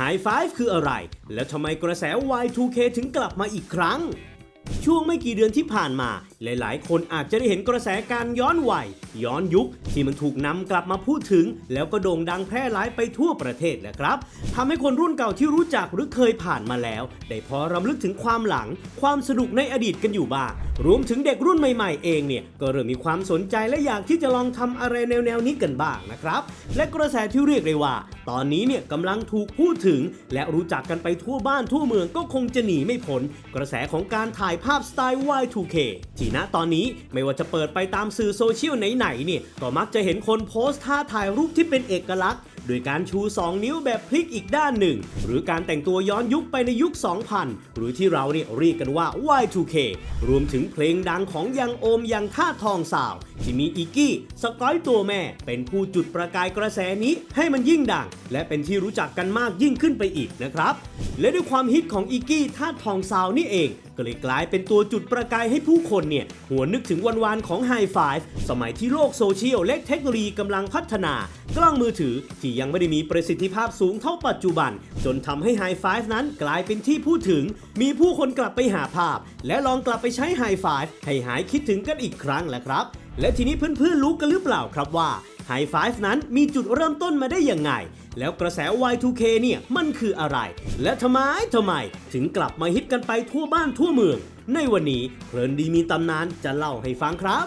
High Five คืออะไร และทำไมกระแส Y2K ถึงกลับมาอีกครั้ง ช่วงไม่กี่เดือนที่ผ่านมา หลายๆ คนอาจจะได้เห็นกระแสการย้อนวัยย้อนยุคที่มันถูกนำกลับมาพูดถึง แล้วก็โด่งดังแพร่หลายไปทั่วประเทศแหละครับทำให้คนรุ่นเก่าที่รู้จักหรือเคยผ่านมาแล้ว ได้พอรำลึกถึงความหลัง ความสนุกในอดีตกันอยู่บ้าง รวมถึงเด็กรุ่นใหม่ๆ เองเนี่ยก็เริ่มมีความสนใจและอยากที่จะลองทำอะไรแนวๆนี้กันบ้างนะครับ และกระแสที่เรียกได้ว่า ตอนนี้เนี่ยกำลังถูกพูดถึง และรู้จักกันไปทั่วบ้านทั่วเมืองก็คงจะหนีไม่พ้นกระแสของการถ่ายภาพสไตล์ Y2K ที่ณตอนนี้ไม่ว่าจะเปิดไปตามสื่อโซเชียลไหนๆเนี่ยก็มักจะเห็นคนโพสต์ท่าถ่ายรูปที่เป็นเอกลักษณ์ โดยการชู 2 นิ้วแบบพลิกอีกด้านหนึ่ง หรือการแต่งตัวย้อนยุคไปในยุค 2000 หรือที่เราเนี่ยเรียกกันว่า Y2K รวมถึงเพลงดังของยังโอมยังท่าทองสาว ที่มีอีกกี้สกอยตัวแม่ เป็นผู้จุดประกายกระแสนี้ให้มันยิ่งดัง และเป็นที่รู้จักกันมากยิ่งขึ้นไปอีกนะครับและด้วยความฮิตของอีกกี้ท่าทองสาวนี่เอง ก็เลยกลายเป็นตัวจุดประกายให้ผู้คนเนี่ยหัวนึกถึงวันวานๆของ High Five สมัยที่โลกโซเชียลและเทคโนโลยีกำลังพัฒนา กล้องมือถือที่ยังไม่ได้มีประสิทธิภาพสูงเท่าปัจจุบัน จนทำให้ High Five นั้นกลายเป็นที่พูดถึง มีผู้คนกลับไปหาภาพ และลองกลับไปใช้ High Five ให้หายคิดถึงกันอีกครั้งแหละครับ และทีนี้เพื่อนๆรู้กันหรือเปล่าครับว่า High Five นั้นมีจุดเริ่มต้นมาได้ยังไง แล้วกระแส Y2K เนี่ยมันคืออะไร และทำไมทำไม ถึงกลับมาฮิตกันไปทั่วบ้านทั่วเมือง ในวันนี้เพลินดีมีตำนานจะเล่าให้ฟังครับ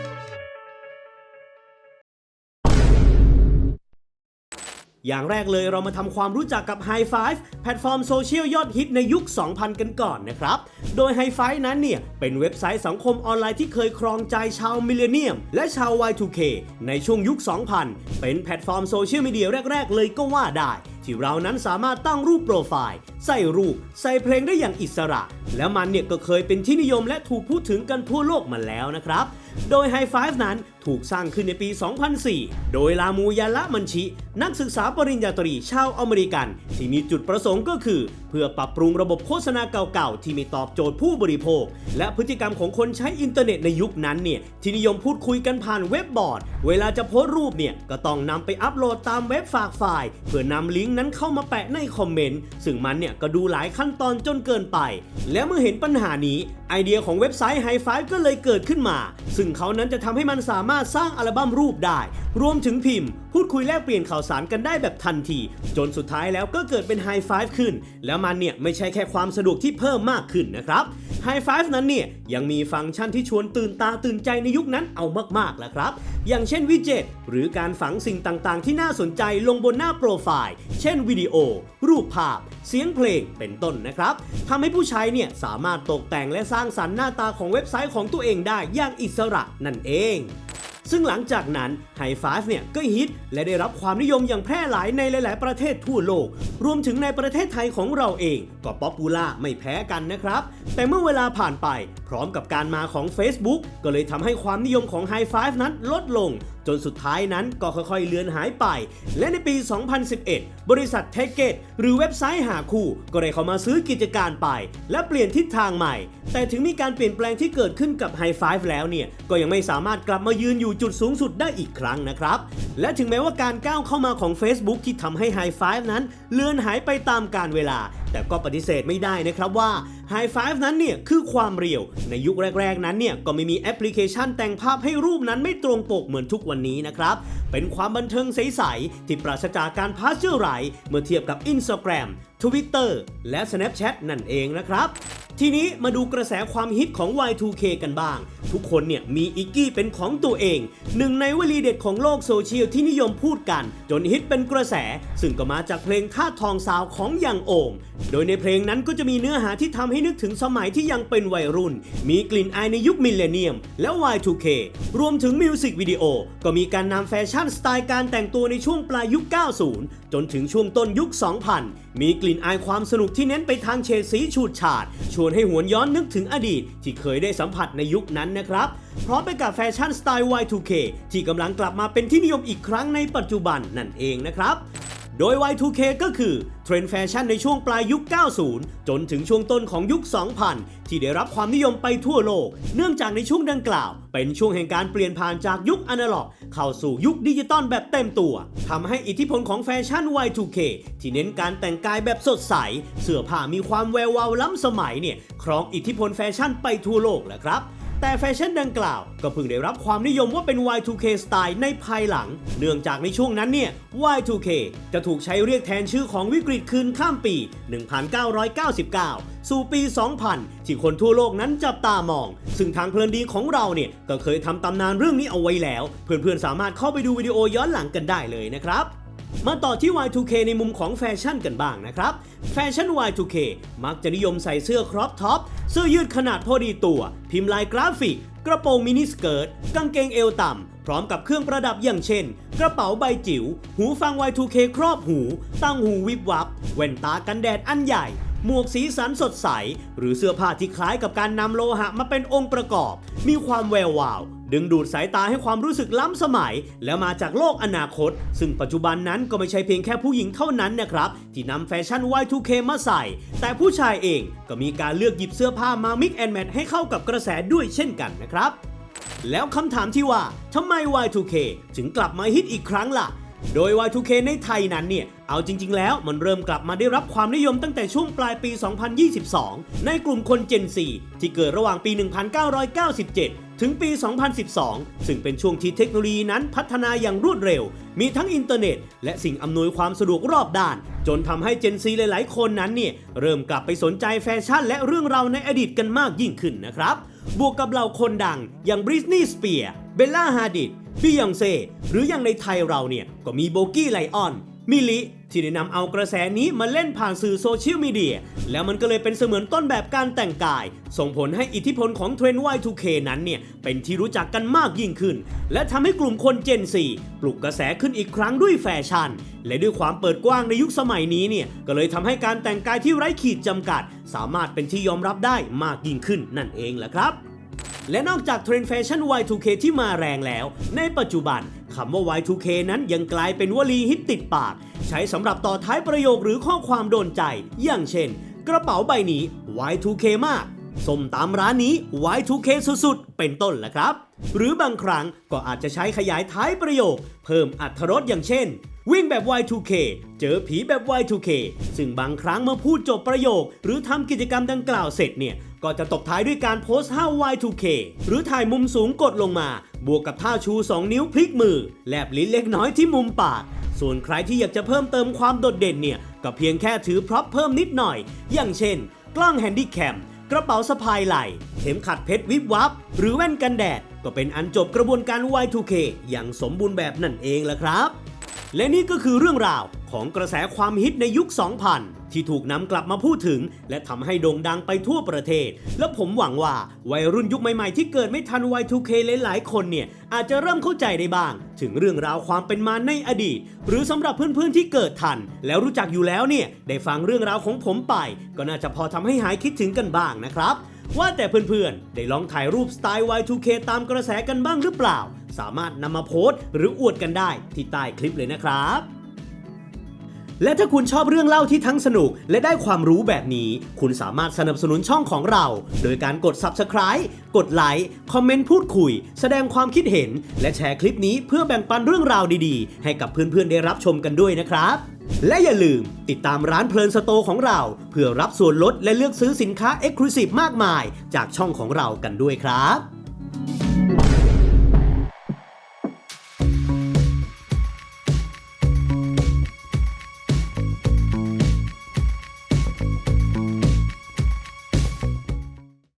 อย่างแรกเลยเรามาทำความรู้จักกับ High Five แพลตฟอร์มโซเชียลยอดฮิตในยุค 2000 กันก่อนนะครับ โดย High Five นั้นเนี่ย เป็นเว็บไซต์สังคมออนไลน์ที่เคยครองใจชาวมิเลเนียม และชาว Y2K ในช่วงยุค 2000 เป็นแพลตฟอร์มโซเชียลมีเดียแรก ๆ เลยก็ว่าได้ ที่เรานั้นสามารถตั้งรูปโปรไฟล์ ใส่รูป ใส่เพลงได้อย่างอิสระ แล้วมันเนี่ยก็เคยเป็นที่นิยมและถูกพูดถึงกันทั่วโลกมาแล้วนะครับ โดย High Five นั้นถูกสร้างขึ้นในปี 2004 โดยลามูยาละมันชิ นักศึกษาปริญญาตรีชาวอเมริกัน ที่มีจุดประสงค์ก็คือ เพื่อปรับปรุงระบบโฆษณาเก่าๆ ที่ไม่ตอบโจทย์ผู้บริโภค และพฤติกรรมของคนใช้อินเทอร์เน็ตในยุคนั้นเนี่ยที่นิยมพูดคุยกันผ่านเว็บบอร์ด เวลาจะโพสต์รูปเนี่ยก็ต้องนำไปอัปโหลดตามเว็บฝากไฟล์ เพื่อนำลิงก์นั้นเข้ามาแปะในคอมเมนต์ซึ่งมันเนี่ยก็ดูหลายขั้นตอนจนเกินไป และเมื่อเห็นปัญหานี้ ไอเดียของเว็บไซต์ High Five ก็เลยเกิดขึ้นมา ซึ่งเขานั้นจะทำให้มันสามารถสร้างอัลบั้มรูปได้ รวมถึงพิมพ์ พูดคุยแลกเปลี่ยนข่าวสารกันได้แบบทันที จนสุดท้ายแล้วก็เกิดเป็น High Five ขึ้น แล้วมันเนี่ยไม่ใช่แค่ความสะดวกที่เพิ่มมากขึ้นนะครับ High Five นั้นเนี่ยยังมีฟังก์ชันที่ชวนตื่นตาตื่นใจในยุคนั้นเอามากๆแหละครับ อย่างเช่นวิดเจ็ตหรือการฝังสิ่งต่างๆ ที่น่าสนใจลงบนหน้าโปรไฟล์เช่นวิดีโอ รูปภาพ เสียงเพลงเป็นต้นนะครับทำให้ผู้ใช้เนี่ยสามารถตกแต่งและสร้างสรรค์หน้าตาของเว็บไซต์ของตัวเองได้อย่างอิสระนั่นเองซึ่งหลังจากนั้น High Five เนี่ยก็ฮิตและได้รับความนิยมอย่างแพร่หลายในหลาย ๆ ประเทศทั่วโลก รวมถึงในประเทศไทยของเราเอง ก็ป๊อปปูล่าไม่แพ้กันนะครับ แต่เมื่อเวลาผ่านไป พร้อมกับการมาของ Facebook ก็เลยทำให้ความนิยมของ High Five นั้นลดลง จนสุดท้ายนั้นก็ค่อยๆ เลือนหายไป และในปี 2011 บริษัทเทเกตหรือเว็บไซต์หาคู่ ก็ได้เข้ามาซื้อกิจการไป และเปลี่ยนทิศทางใหม่ แต่ถึงมีการเปลี่ยนแปลงที่เกิดขึ้นกับ High Five แล้วเนี่ย ก็ยังไม่สามารถกลับมายืนอยู่จุดสูงสุดได้อีกครั้งนะครับ และถึงแม้ว่าการก้าวเข้ามาของ Facebook ที่ทำให้ High Five นั้น เลือนหายไปตามกาลเวลา แต่ก็ปฏิเสธไม่ได้นะครับว่า High Five นั้นเนี่ยคือความเรียว ในยุคแรก ๆ นั้นเนี่ยก็ไม่มีแอปพลิเคชันแต่งภาพให้รูปนั้นไม่ตรงปกเหมือนทุกวันนี้นะครับ เป็นความบันเทิงใส ๆ ที่ปราศจากการพาสเจอร์ไรเมื่อเทียบกับ Instagram Twitter และ Snapchat นั่นเองนะครับ ทีนี้มาดูกระแสความฮิตของ Y2K กันบ้าง ทุกคนเนี่ยมีอิกกี้เป็นของตัวเอง หนึ่งในวลีเด็ดของโลกโซเชียลที่นิยมพูดกัน จนฮิตเป็นกระแส ซึ่งก็มาจากเพลงท่าทองสาวของยังโอม โดยในเพลงนั้นก็จะมีเนื้อหาที่ทำให้นึกถึงสมัยที่ยังเป็นวัยรุ่น มีกลิ่นอายในยุคมิลเลนเนียม และ Y2K รวมถึงมิวสิกวิดีโอก็มีการนำแฟชั่นสไตล์การแต่งตัวในช่วงปลายยุค 90 จนถึงช่วงต้นยุค 2000 มีกลิ่นอายความสนุกที่เน้นไปทางเฉดสีฉูดฉาดชวนวนให้หวนย้อนนึกถึงอดีต ที่เคยได้สัมผัสในยุคนั้นนะครับ พร้อมไปกับแฟชั่นสไตล์ Y2K ที่กำลังกลับมาเป็นที่นิยมอีกครั้งในปัจจุบันนั่นเองนะครับ โดย Y2K ก็คือเทรนด์แฟชั่นในช่วงปลายยุค 90 จนถึงช่วงต้นของยุค 2000 ที่ได้รับความนิยมไปทั่วโลก เนื่องจากในช่วงดังกล่าว เป็นช่วงแห่งการเปลี่ยนผ่านจากยุคอนาล็อก เข้าสู่ยุคดิจิตอลแบบเต็มตัวทำให้อิทธิพลของแฟชั่น Y2K ที่เน้นการแต่งกายแบบสดใส เสื้อผ้ามีความแวววาวล้ำสมัยเนี่ยครองอิทธิพลแฟชั่นไปทั่วโลกแหละครับ แต่แฟชั่นดังกล่าว ก็เพิ่งได้รับความนิยมว่าเป็น Y2K สไตล์ในภายหลัง เนื่องจากในช่วงนั้นเนี่ย Y2K จะถูกใช้เรียกแทนชื่อของวิกฤตคืนข้ามปี 1999 สู่ปี 2000 ที่คนทั่วโลกนั้นจับตามอง ซึ่งทางเพลินดีของเราเนี่ย ก็เคยทำตำนานเรื่องนี้เอาไว้แล้ว เพื่อนๆสามารถเข้าไปดูวิดีโอย้อนหลังกันได้เลยนะครับ มาต่อที่ Y2K ในมุมของแฟชั่นกันบ้างนะครับ แฟชั่น Y2K มักจะนิยมใส่เสื้อครอปท็อป เสื้อยืดขนาดพอดีตัว พิมพ์ลายกราฟิก กระโปรงมินิสเกิร์ต กางเกงเอวต่ำ พร้อมกับเครื่องประดับอย่างเช่น กระเป๋าใบจิ๋ว หูฟัง Y2K ครอบหู ตั้งหูวิบวับ แว่นตากันแดดอันใหญ่ หมวกสีสันสดใส หรือเสื้อผ้าที่คล้ายกับการนำโลหะมาเป็นองค์ประกอบ มีความแวววาว ดึงดูดสายตาให้ความรู้สึกล้ำสมัย และมาจากโลกอนาคต ซึ่งปัจจุบันนั้นก็ไม่ใช่เพียงแค่ผู้หญิงเท่านั้นนะครับ ที่นำแฟชั่น Y2K มาใส่ แต่ผู้ชายเองก็มีการเลือกหยิบเสื้อผ้ามา mix and match ให้เข้ากับกระแสด้วยเช่นกันนะครับแล้วคำถามที่ว่าทำไม Y2K ถึงกลับมาฮิตอีกครั้งล่ะ โดย Y2K ในไทยนั้นเนี่ย เอาจริง ๆ แล้วมันเริ่มกลับมาได้รับความนิยมตั้งแต่ช่วงปลายปี 2022 ในกลุ่มคน Gen Z ที่เกิดระหว่างปี 1997 ถึงปี 2012 ซึ่งเป็นช่วงที่เทคโนโลยีนั้นพัฒนาอย่างรวดเร็ว มีทั้งอินเทอร์เน็ต และสิ่งอำนวยความสะดวกรอบด้าน จนทำให้ Gen Z หลาย ๆ คนนั้นเนี่ยเริ่มกลับไปสนใจแฟชั่น และเรื่องราวในอดีตกันมากยิ่งขึ้นนะครับ บวกกับเหล่าคนดังอย่างบริสนีย์สเปียร์ เบลล่า ฮาดิด บิยองเซ่ หรืออย่างในไทยเราเนี่ยก็มีโบกี้ไลออน มิลิที่ได้นำเอากระแสนี้มาเล่นผ่านสื่อโซเชียลมีเดีย แล้วมันก็เลยเป็นเสมือนต้นแบบการแต่งกาย ส่งผลให้อิทธิพลของเทรนด์ Y2K นั้นเนี่ย เป็นที่รู้จักกันมากยิ่งขึ้น และทำให้กลุ่มคน Gen 4ปลุกกระแสขึ้นอีกครั้งด้วยแฟชั่น และด้วยความเปิดกว้างในยุคสมัยนี้เนี่ย ก็เลยทำให้การแต่งกายที่ไร้ขีดจำกัด สามารถเป็นที่ยอมรับได้มากยิ่งขึ้นนั่นเองแหละครับ และนอกจากเทรนด์แฟชั่น Y2K ที่มาแรงแล้ว ในปัจจุบันคำว่า Y2K นั้นยังกลายเป็นวลีฮิตติดปาก ใช้สำหรับต่อท้ายประโยคหรือข้อความโดนใจ อย่างเช่น กระเป๋าใบนี้ Y2K มาก ส้มตามร้านนี้ Y2K สุดๆ เป็นต้นแหละครับ หรือบางครั้งก็อาจจะใช้ขยายท้ายประโยค เพิ่มอัตรรสอย่างเช่น วิ่งแบบ Y2K เจอผีแบบ Y2K ซึ่งบางครั้งเมื่อพูดจบประโยค หรือทำกิจกรรมดังกล่าวเสร็จเนี่ย ก็จะตบท้ายด้วยการโพสท่า Y2K หรือถ่ายมุมสูงกดลงมา บวกกับท่าชู 2 นิ้วพลิกมือ แลบลิ้นเล็กน้อยที่มุมปากส่วนใครที่อยากจะเพิ่มเติมความโดดเด่นเนี่ย ก็เพียงแค่ถือพร็อพเพิ่มนิดหน่อย อย่างเช่น กล้องแฮนดี้แคม กระเป๋าสะพายไหล่เข็มขัดเพชรวิบวับ หรือแว่นกันแดด ก็เป็นอันจบกระบวนการ Y2K อย่างสมบูรณ์แบบนั่นเองละครับ และนี่ก็คือเรื่องราวของกระแสความฮิตในยุค 2000 ที่ถูกนำกลับมาพูดถึง และทำให้โด่งดังไปทั่วประเทศ และผมหวังว่าวัยรุ่นยุคใหม่ๆ ที่เกิดไม่ทัน Y2K หลายๆคนเนี่ย อาจจะเริ่มเข้าใจได้บ้าง ถึงเรื่องราวความเป็นมาในอดีต หรือสำหรับเพื่อนๆที่เกิดทัน แล้วรู้จักอยู่แล้วเนี่ยได้ฟังเรื่องราวของผมไป ก็น่าจะพอทำให้หายคิดถึงกันบ้างนะครับ ว่าแต่เพื่อนๆ ได้ลองถ่ายรูปสไตล์ Y2K ตามกระแสกันบ้างหรือเปล่า สามารถนำมาโพสต์หรืออวดกันได้ที่ใต้คลิปเลยนะครับ และถ้าคุณชอบเรื่องเล่าที่ทั้งสนุก และได้ความรู้แบบนี้ คุณสามารถสนับสนุนช่องของเรา โดยการกด Subscribe กดไลค์คอมเมนต์พูดคุย แสดงความคิดเห็น และแชร์คลิปนี้เพื่อแบ่งปันเรื่องราวดีๆ ให้กับเพื่อนๆได้รับชมกันด้วยนะครับ และอย่าลืมติดตามร้านเพลินสโตของเรา เพื่อรับส่วนลดและเลือกซื้อสินค้า e x c l u s i v e มากมาย จากช่องของเรากันด้วยครับ